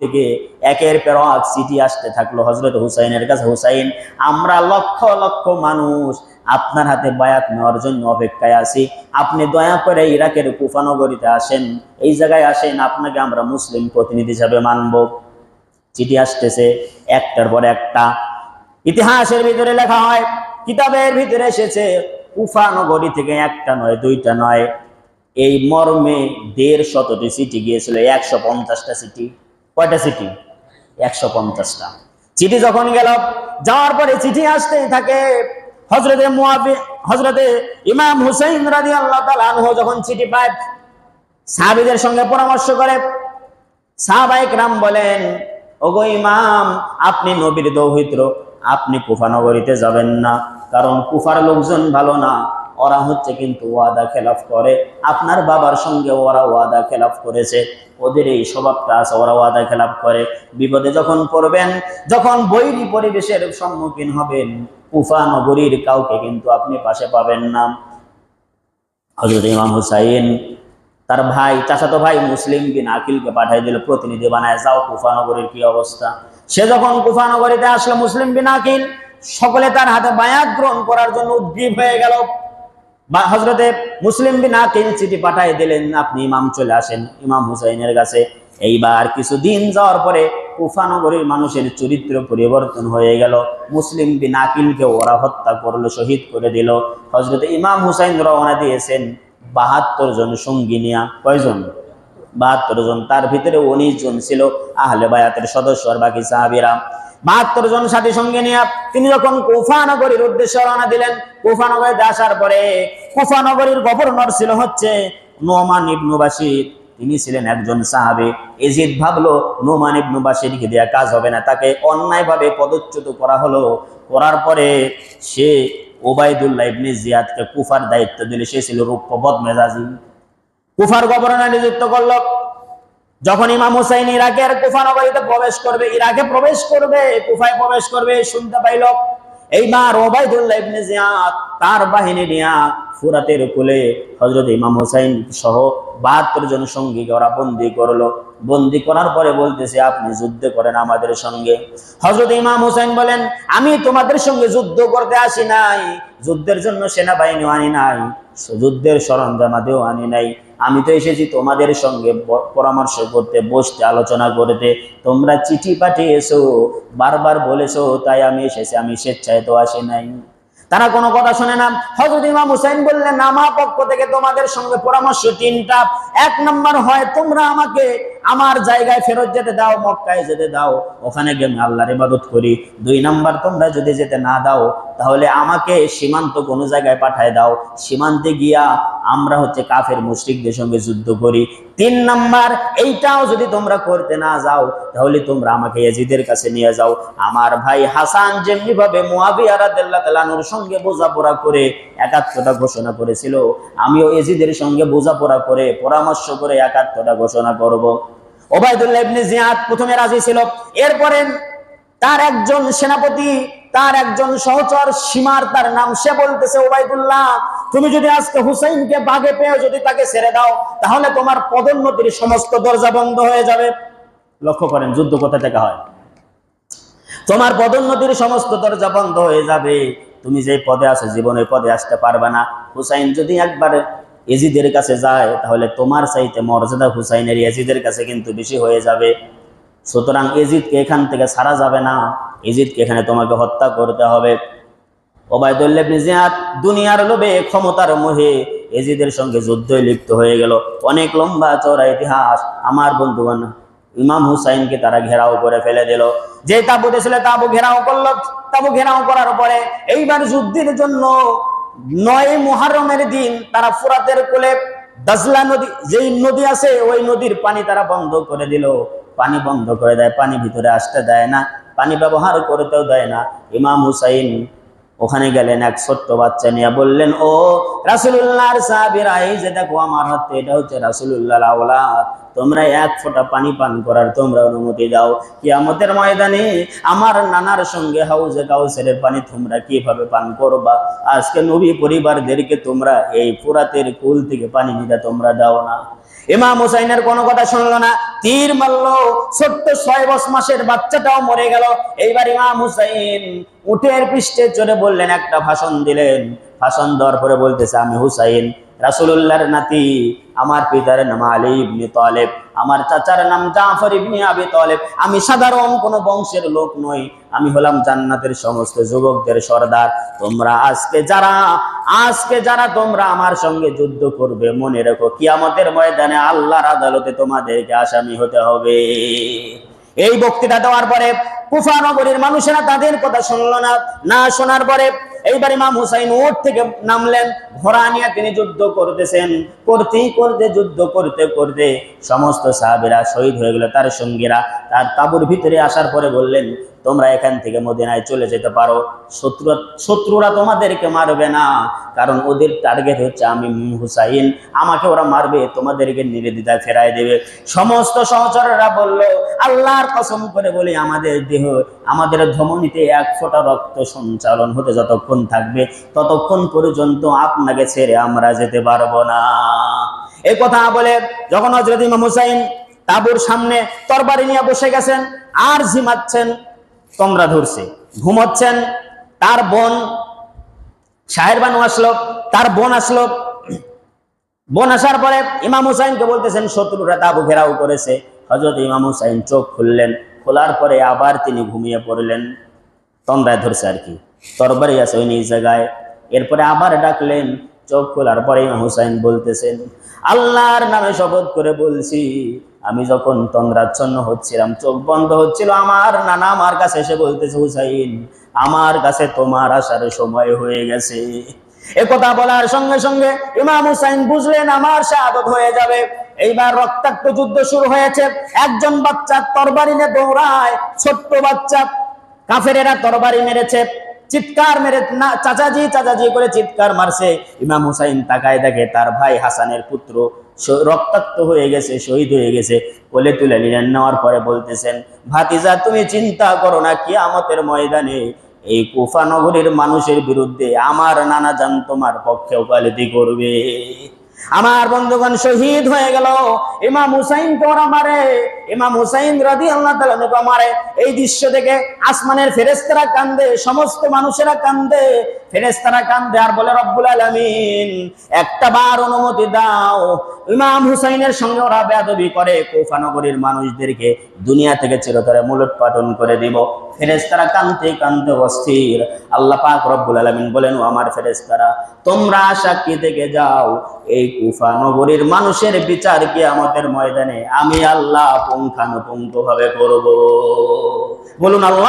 থেকে একের পর এক চিঠি আসতে থাকল হজরত হুসাইনের কাছে, হুসাইন, আমরা লক্ষ লক্ষ মানুষ আপনার হাতে বায়াত নেওয়ার জন্য অপেক্ষায় আছি। আপনি দয়া করে ইরাকের কুফানগরীতে আসেন। এই জায়গায় আসেন, আপনাকে আমরা মুসলিম প্রতিনিধি হিসাবে মানব। চিঠি আসতেছে একটার পর একটা। ইতিহাসের ভিতরে লেখা হয়, কিতাবের ভিতরে এসেছে, কুফানগরী থেকে একটা নয়, দুইটা নয়। এই মর্মে দেড় শতটি সিটি গিয়েছিল, একশো পঞ্চাশটা সিটি কয়টা সিটি একশো পঞ্চাশটা। চিঠি যখন গেল, যাওয়ার পরে চিঠি আসতেই থাকে হজরতে হজরতে ইমাম হুসাইন রাজি আল্লাহ তালু যখন চিঠি পায়, সাহাবিদের সঙ্গে পরামর্শ করে সাহাবাইক রাম বলেন, ওগো ইমাম, আপনি নবীর দৌহিত্র, আপনি কুফা নগরীতে যাবেন না, কারণ কুফার লোকজন ভালো না। ওরা হচ্ছে কিন্তু ওয়াদা খেলাফ করে। আপনার বাবার সঙ্গে ওরা ওয়াদা খেলাফ করেছে। ওদের এই স্বভাবটা আছে, ওরা ওয়াদা খেলাফ করে। বিপদে যখন পড়বেন, যখন বৈরী পরিবেশের সম্মুখীন হবেন, কুফা নগরীর কাউকে কিন্তু আপনি পাশে পাবেন না। হজরত ইমাম হুসাইন, তার ভাই, চাচাতো ভাই মুসলিম বিন আকিলকে পাঠিয়ে দিল, প্রতিনিধি বানায়, যাও কুফানগরীর কি অবস্থা? সে যখন কুফানগরীতে আসলো, মুসলিম বিন আকিল, সকলে তার হাতে বায়াত গ্রহণ করার জন্য উদ্গ্রীব হয়ে গেল। হজরতে মুসলিম বিন আকিল চিঠি পাঠাই দিলেন, আপনি ইমাম চলে আসেন, ইমাম হুসাইনের কাছে। এইবার কিছুদিন যাওয়ার পরে কুফানগরীর মানুষের চরিত্র পরিবর্তন হয়ে গেল। মুসলিম বিন আকিলকে ওরা হত্যা করল, শহীদ করে দিল। হজরত ইমাম হুসাইন রওনা দিয়েছেন বাহাত্তর জন সঙ্গী নিয়া। কয়জন? বাহাত্তর জন, তার ভিতরে উনিশ জন ছিল আহলে বায়াতের সদস্য আর বাকি সাহাবিরা। বাহাত্তর জন সাথী সঙ্গে নিয়ে তিনি যখন কুফানগরীর উদ্দেশ্যে রওনা দিলেন কুফানগরীতে আসার পরে কুফানগরীর গভর্নর ছিল হচ্ছে নোমান ইবনু বাসির তিনি ছিলেন একজন সাহাবে। এজিদ ভাবলো, নোমান ইবনু বাসিরকে দেওয়া কাজ হবে না, তাকে অন্যায়ভাবে পদচ্যুত করা হলো। করার পরে সে ওবায়দুল্লাহ ইবনে জিয়াদকে কুফার দায়িত্ব দিলে, সে ছিল রূপবদ মেজাজি কুফার গভর্নর নিযুক্ত করল। যখন ইমাম হুসাইন ইরাকের কুফা নগরীতে প্রবেশ করবে, ইরাকে প্রবেশ করবে, কুফায় প্রবেশ করবে, শুনতে পাইল ওবায়দুল্লাহ ইবনে জিয়াদ, তার বাহিনী নিয়া ফুরাতের ইমাম সহ বাহাত্তর জন ওরা বন্দি করল। বন্দি করার পরে বলতেছে, আপনি যুদ্ধ করেন আমাদের সঙ্গে। হজরত ইমাম হুসাইন বলেন, আমি তোমাদের সঙ্গে যুদ্ধ করতে আসি নাই, যুদ্ধের জন্য সেনাবাহিনী আনি নাই, যুদ্ধের সরঞ্জামাতেও আনি নাই। আমি তো এসেছি তোমাদের সঙ্গে পরামর্শ করতে, বসতে, আলোচনা করতে। তোমরা চিঠি পাঠিয়েছো, বারবার বলেছ, তাই আমি এসেছি, আমি স্বেচ্ছায় তো আসি নাই। তারা কোনো কথা শুনে না। হজরত ইমাম হুসাইন বললেন, আমার পক্ষ থেকে তোমাদের সঙ্গে পরামর্শ তিনটা। এক নম্বর হয়, তোমরা আমাকে আমার জায়গায় ফেরত যেতে দাও, মক্কায় যেতে দাও, ওখানে গিয়ে আমি আল্লাহর ইবাদত করি। দুই নাম্বার, তোমরা যদি যেতে না দাও, তাহলে আমাকে সীমান্ত কোনো জায়গায় পাঠায় দাও। সীমান্তে গিয়া আমরা হচ্ছে কাফের মুশরিকদের সঙ্গে যুদ্ধ করি। তিন নাম্বার, এইটাও যদি তোমরা করতে না যাও, তাহলে তোমরা আমাকে ইয়াজিদের কাছে নিয়ে যাও। আমার ভাই হাসান যেমনি ভাবে তাআলার সঙ্গে বোঝাপড়া করে একাত্মতা ঘোষণা করেছিল, আমিও এজিদের সঙ্গে বোঝাপড়া করে, পরামর্শ করে একাত্মতা ঘোষণা করব। ওবায়দুল্লাহ জিয়াদ প্রথমে রাজি ছিল। এরপরে তার একজন সেনাপতি, তার একজন সহচর সীমার, তার নাম সে বলতেছে, ওবায়দুল্লাহ, তুমি যদি আজকে হুসাইনকে বাগে পেয়ে যদি তাকে ছেড়ে দাও, তাহলে তোমার পদোন্নতির সমস্ত দরজা বন্ধ হয়ে যাবে। লক্ষ্য করেন, যুদ্ধ কোথা থেকে হয়? তোমার পদোন্নতির সমস্ত দরজা বন্ধ হয়ে যাবে। তুমি যে পদে আছো, জীবনের পদে আসতে পারবে না। হুসাইন যদি একবার এজিদের কাছে যায়, তাহলে তোমার চাইতে মর্যাদা হুসাইনের এজিদের কাছে কিন্তু বেশি হয়ে যাবে। সুতরাং এজিদকে এখান থেকে ছাড়া যাবে না। এজিদকে এখানে তোমাকে হত্যা করতে হবে। জিয়াদ দুনিয়ার লোভে ক্ষমতার মোহে এজিদের সঙ্গে যুদ্ধে লিপ্ত হয়ে গেল। অনেক লম্বা চওড়া ইতিহাস আমার বন্ধুগণ, ইমাম হুসাইনকে তারা ঘেরাও করে ফেলে দিল। যে তাবুতে ছিল তাবু ঘেরাও করল, তাবু ঘেরাও করার পরে এইবার যুদ্ধের জন্য নয় মহারমের দিন তারা ফুরাতের কোলে দাজলা নদী, যেই নদী আছে, ওই নদীর পানি তারা বন্ধ করে দিল। পানি বন্ধ করে দেয়, পানি ভিতরে আসতে দেয় না, পানি ব্যবহার করতেও দেয় না। ইমাম হুসাইন ওখানে গেলেন এক ছোট্ট বাচ্চা নিয়ে বললেন, ও রাসুল্লাহর সাহাবিরা, এই যে দেখো আমার হাতে এটা হচ্ছে রাসুল্লাহ আওলাদ। তোমরা এক ফোঁটা পানি পান করার তোমরা অনুমতি দাও। কিয়ামতের ময়দানে আমার নানার সঙ্গে হাউজে কাউসারের পানি তোমরা কীভাবে পান করবা? আজকে নবী পরিবারদেরকে তোমরা এই ফুরাতের কুল থেকে পানি নিতে তোমরা দাও না। ইমাম হুসাইনের কোনো কথা শুনলো না। তীর মারলো, ছোট্ট ছয় বস মাসের বাচ্চাটাও মরে গেল। এইবার ইমাম হুসাইন উঠের পৃষ্ঠে চড়ে বললেন, একটা ভাষণ দিলেন। ভাষণ দেওয়ার পরে বলতেছে, আমি হুসাইন রাসুল্লাহর নাতি, আমার পিতার নাম আলী ইবনে তালেব। আমার চাচার নাম জাফর ইবনে আবি তালেব। আমি সাধারণ কোনো বংশের লোক নই। আমি হলাম জান্নাতের সমস্ত যুবকদের সর্দার। তোমরা আজকে যারা আজকে যারা তোমরা আমার সঙ্গে যুদ্ধ করবে, মনে রেখো, কিয়ামতের ময়দানে আল্লাহর আদালতে তোমাদেরকে আসামি হতে হবে। এই বক্তৃতা দেওয়ার পরে কুফা নগরীর মানুষেরা তাদের কথা শুনলো না না শোনার পরে এইবার ইমাম হুসাইন ওর থেকে নামলেন, ঘোড়া নিয়ে তিনি যুদ্ধ করতেছেন। করতেই করতে যুদ্ধ করতে করতে সমস্ত সাহাবেরা শহীদ হয়ে গেল। তার সঙ্গীরা তার তাবুর ভিতরে আসার পরে বললেন তোমরা এখান থেকে মদিনায় চলে যেতে পারো। শত্রু শত্রুরা তোমাদেরকে মারবে না, কারণ ওদের টার্গেট হচ্ছে আমি হুসাইন। আমাকে ওরা মারবে, তোমাদেরকে নিবেদিতায় ফেরায় দেবে। সমস্ত সহচরেরা বলল, আল্লাহর কসম করে বলি, আমাদের দেহ, আমাদের ধমনীতে এক ফোঁটা রক্ত সঞ্চালন হতে যতক্ষণ থাকবে, ততক্ষণ পর্যন্ত আপনাকে ছেড়ে আমরা যেতে পারব না। এই কথা বলে যখন হজরত ইমাম হুসাইন তাবুর সামনে তরবারি নিয়ে বসে গেছেন, আর ঝিমাচ্ছেন তোমরা ধরছে। ঘুমাচ্ছেন তার বোন, শাহের বানু আসলো, তার বোন আসলো। বোন আসার পরে ইমাম হুসাইনকে বলতেছেন, শত্রুরা তাবু ঘেরাও করেছে। হজরত ইমাম হুসাইন চোখ খুললেন, খোলার পরে আবার তিনি ঘুমিয়ে পড়লেন। তন্দ্রায় ধরছে আর কি। তরবারি আছে ওই নিজ জায়গায়। এরপরে আবার ডাকলেন, চোখ খোলার পরে ইমাম হুসাইন বলতেছেন, আল্লাহর নামে শপথ করে বলছি আমি যখন তন্দ্রাচ্ছন্ন হচ্ছিলাম, চোখ বন্ধ হচ্ছিল আমার। নানা আমার কাছে এসে বলতেছে, হুসাইন, আমার কাছে তোমার আসার সময় হয়ে গেছে। একথা বলার সঙ্গে সঙ্গে ইমাম হুসাইন বুঝলেন আমার শাহাদত হয়ে যাবে। এইবার রক্তাক্ত যুদ্ধ শুরু হয়েছে। একজন বাচ্চা তরবারি নিয়ে দৌড়ায়, ছোট্ট বাচ্চা। কাফেরেরা তরবারি মেরেছে। চিৎকার মেরে, না, চাচাজি চাচাজি করে চিৎকার মারছে। ইমাম হুসাইন তাকায় দেখে তার ভাই হাসানের পুত্র রক্তাক্ত হয়ে গেছে, শহীদ হয়ে গেছে। কোলে তুলে নিলেন, নেওয়ার পরে বলতেছেন, ভাতিজা, তুমি চিন্তা করো না কি আমাদের ময়দানে এই কুফা নগরীর মানুষের বিরুদ্ধে আমার নানা জান তোমার পক্ষে ওকালতি করবে। আমার বন্ধুগণ শহীদ হয়ে গেল। ইমাম হুসাইন ওরা মারে ইমাম হুসাইন রাদি আল্লাহ মারে এই দৃশ্য দেখে আসমানের ফেরেস্তারা কান্দে, সমস্ত মানুষেরা কান্দে ফেরেস্তারা কান্দে আর বলে, রব্বুল আলামিন, একটা বার অনুমতি দাও। ইমাম হুসাইনের সঙ্গে ওরা বেয়াদবি করে, কোফা নগরীর মানুষদেরকে দুনিয়া থেকে চিরতরে মূলত পাঠন করে দিব। ফেরেস্তারা কানতে কানতে অস্থির। আল্লাহ পাক রব্বুল আলামিন বলেন, ও আমার ফেরেস্তারা তোমরা সাক্ষী থেকে যাও। এই কুফা নগরীর মানুষের বিচার কি আমাদের ময়দানে? আমি আল্লাহ পুঙ্খানুপুঙ্খ ভাবে করব। বলুন, আল্লাহ